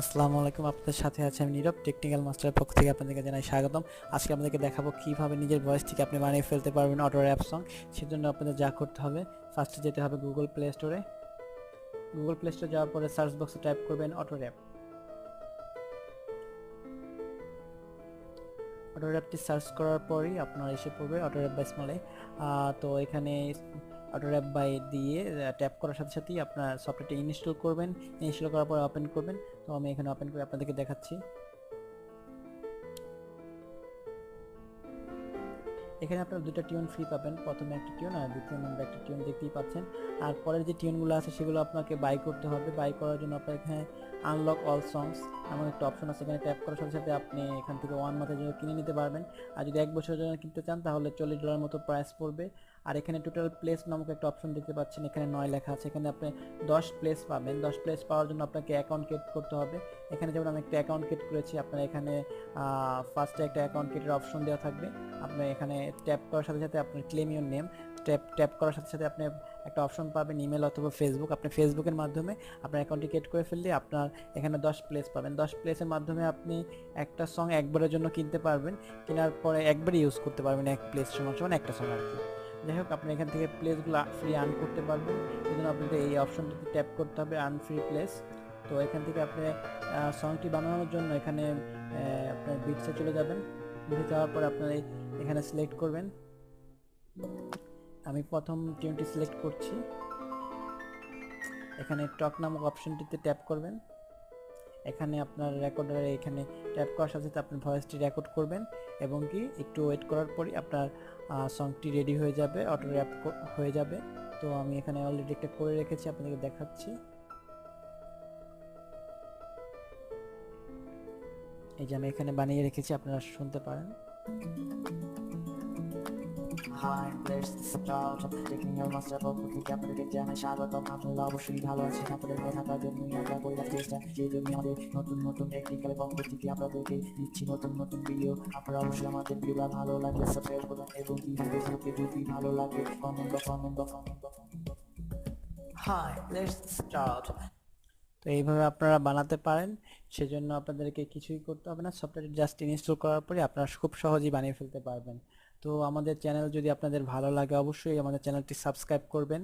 আসসালামু আলাইকুম, আপনাদের সাথে আছে আমি নীরব টেকনিক্যাল মাস্টারের পক্ষ থেকে আপনাদেরকে জানাই স্বাগতম। আজকে আপনাদেরকে দেখাবো কীভাবে নিজের ভয়েস থেকে আপনি বানিয়ে ফেলতে পারবেন অটো র্যাপ সং সেজন্য আপনাদের যা করতে হবে ফার্স্টে যেতে হবে গুগল প্লে স্টোরে গুগল প্লে স্টোরে যাওয়ার পরে সার্চ বক্সে টাইপ করবেন অটো র্যাপ অটো র্যাপটি সার্চ করার পরই আপনার এসে পড়বে অটো বাই স্মলে তো এখানে অটো র্যাপ বাই দিয়ে ট্যাপ করার সাথে সাথেই আপনার সফটওয়্যারটি ইনস্টল করবেন। ইনস্টল করার পর ওপেন করবেন। তো আমি এখানে ওপেন করে আপনাদেরকে দেখাচ্ছি। এখানে আপনারা দুটো টিউন ফ্রি পাবেন। প্রথমে একটা টিউন আর দ্বিতীয় নম্বর একটা টিউন দেখতেই পাচ্ছেন। আর পরের যে টিউনগুলো আছে, সেগুলো আপনাকে বাই করতে হবে। বাই করার জন্য আপনার এখানে আনলক অল সংস এমন একটা অপশন আছে। এখানে ট্যাপ করার সাথে সাথে আপনি এখান থেকে ওয়ান মাসের জন্য কিনে নিতে পারবেন। আর যদি এক বছরের জন্য কিনতে চান, তাহলে চল্লিশ ডলার মতো প্রাইস পড়বে। আর এখানে টোটাল প্লেস নামক একটা অপশন দেখতে পাচ্ছেন, এখানে নয় লেখা আছে। এখানে আপনি দশ প্লেস পাবেন। দশ প্লেস পাওয়ার জন্য আপনাকে অ্যাকাউন্ট ক্রিয়েট করতে হবে। এখানে যেমন আমি একটা অ্যাকাউন্ট ক্রিয়েট করেছি, আপনার এখানে ফার্স্টে একটা অ্যাকাউন্ট ক্রিয়েটের অপশন দেওয়া থাকবে। আপনি এখানে ট্যাপ করার সাথে সাথে আপনার claim your name tap tap করার সাথে সাথে আপনি একটা অপশন পাবেন ইমেল অথবা ফেসবুক আপনি ফেসবুকের মাধ্যমে আপনার অ্যাকাউন্টটি ক্রিয়েট করে ফেললে আপনার এখানে দশ প্লেস পাবেন। দশ প্লেসের মাধ্যমে আপনি একটা সং একবারের জন্য কিনতে পারবেন। কেনার পরে একবারই ইউজ করতে পারবেন এক প্লেস সমান সমান একটা সং আর কি। যাই হোক, আপনি এখান থেকে প্লেসগুলো ফ্রি আর্ন করতে পারবেন। এই জন্য আপনাকে এই অপশনটিতে ট্যাপ করতে হবে আর্ন ফ্রি প্লেস তো এখান থেকে আপনি সংটি বানানোর জন্য এখানে আপনার বিটসে চলে যাবেন। বিটসে যাওয়ার পরে আপনার এখানে সিলেক্ট করবেন। আমি প্রথম টিউনটি সিলেক্ট করছি। এখানে টক নামক অপশনটিতে ট্যাপ করবেন। এখানে আপনার রেকর্ডারে এখানে ট্যাপ করার সাথে সাথে আপনি ভয়েসটি রেকর্ড করবেন এবং কি একটু ওয়েট করার পরই আপনার সংটি রেডি হয়ে যাবে অটো র্যাপ হয়ে যাবে। তো আমি এখানে অলরেডি একটা করে রেখেছি, আপনাদেরকে দেখাচ্ছি। এই যে আমি এখানে বানিয়ে রেখেছি, আপনারা শুনতে পারেন। Hi let's start technical master পক্ষ থেকে আপনাদেরকে জানাই স্বাগতম আপনারা অবশ্যই ভালো আছেন আপনাদের ভালো থাকার জন্য আমরা করে চেষ্টা সেই জন্য আমাদের নতুন নতুন টেকনিক্যাল পক্ষ থেকে আপনাদেরকে দিচ্ছি নতুন নতুন ভিডিও আপনারা অবশ্যই আমাদের ভিডিওটা ভালো লাগলে সাবস্ক্রাইব করুন এবং ফেসবুকে যদি ভালো লাগে comment comment comment hi let's start তো এইভাবে আপনারা বানাতে পারেন সেজন্য আপনাদেরকে কিছুই করতে হবে না সফটওয়্যার জাস্ট ইনস্টল করার পরে আপনারা খুব সহজেই বানিয়ে ফেলতে পারবেন তো আমাদের চ্যানেল যদি আপনাদের ভালো লাগে অবশ্যই আমাদের চ্যানেলটি সাবস্ক্রাইব করবেন।